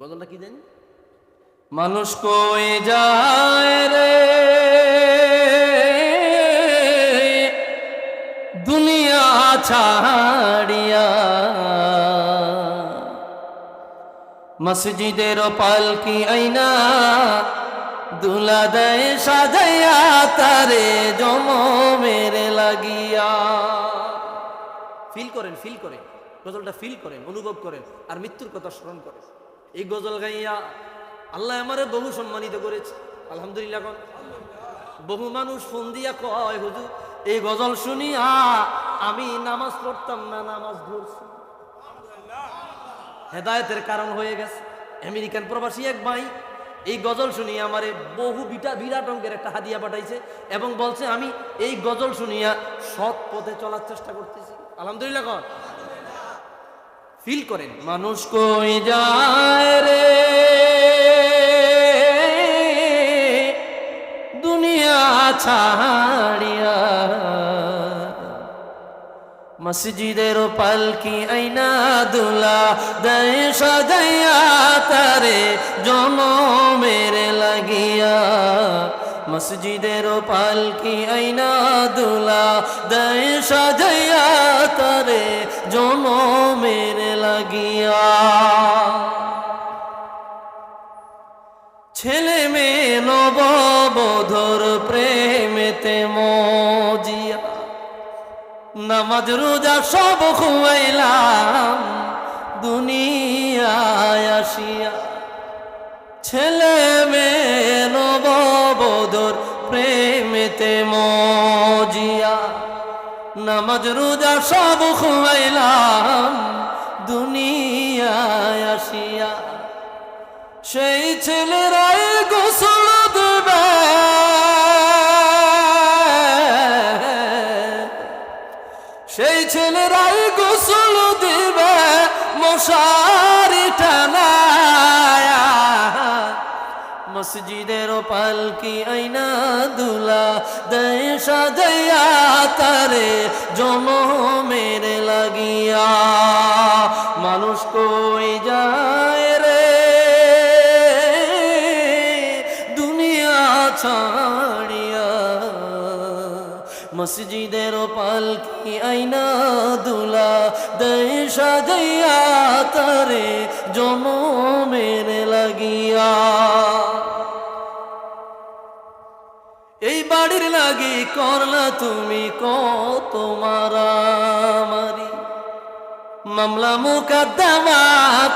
গজলটা কি জানি? মানুষ কই যায় রে? দুনিয়া ছাড়িয়া। মসজিদের পালকি আইনা? দুলা দেয় সাজাইয়া তারে জম মেরে লাগিয়া। ফিল করেন ফিল করেন। গজলটা ফিল করেন অনুভব করেন আর মৃত্যুর কথা স্মরণ করেন। এই গজল গাইয়া আল্লাহ আমারে বহু সম্মানিত করেছে। আলহামদুলিল্লাহ। বহু মানুষ ফোন দিয়া কয়, হুজুর, এই গজল শুনিয়া আমি নামাজ পড়তাম না, নামাজ ধরছি। হেদায়তের কারণ হয়ে গেছে। আমেরিকান প্রবাসী এক ভাই এই গজল শুনিয়ে আমারে বহু বিটা, বিরাট অঙ্কের একটা হাদিয়া পাঠাইছে এবং বলছে, আমি এই গজল শুনিয়া সৎ পথে চলার চেষ্টা করতেছি। আলহামদুলিল্লাহ ফিল করেন। মানুষ কই যায় রে? দুনিয়া ছাড়িয়া। মসজিদের পালকি আইনা দুলা, দয় সাজাইয়া তারে জনমের লাগিয়া। মসজিদের পালকি আইনা দুলা, দয় সাজাইয়া তারে জনমের লাগিয়া। ছেলে মেয়ে নববধর প্রেমেতে মজিয়া। নামাজ, রোজা সব খুয়াইলাম দুনিয়ায় আসিয়া। ছেলে মেয়ে নববধর প্রেমেতে মজিয়া। নামাজ, রোজা সব খুয়াইলাম দুনিয়ায় আসিয়া, সেই ছেলেরাই গোসল দেবে। সেই ছেলেরাই গোসল দেবে মশারি টানায়া। মসজিদের পালকি আইনা দুলা দেয় সাজাইয়া, তারে জনমের লাগিয়া। ছাড়িয়া মসজিদের পালকি আইনা দুলা দেয় সাজাইয়া তারে জনমের লাগিয়া। এই বাড়ির লাগি করলা তুমি কত মারামারি। মামলা মুকদ্দমা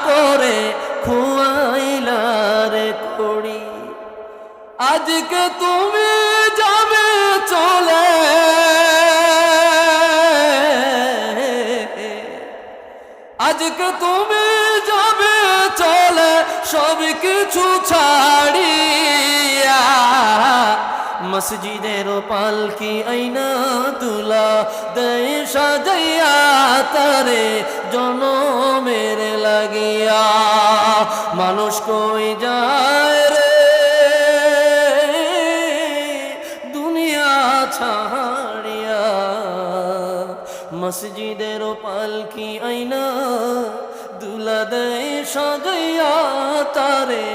করে খুয়াইলা রে করি আজকে তুমি যাবে চলে। আজকে তুমি যাবে চলে সব কিছু ছাড়িয়া। মসজিদের পালকি আইনা তুলা দেয় সাজাইয়া তারে জনমের লাগিয়া। মানুষ কই যায় ছাড়িয়া মসজিদের পালকি আইনা দুলা দেয় সাজাইয়া তারে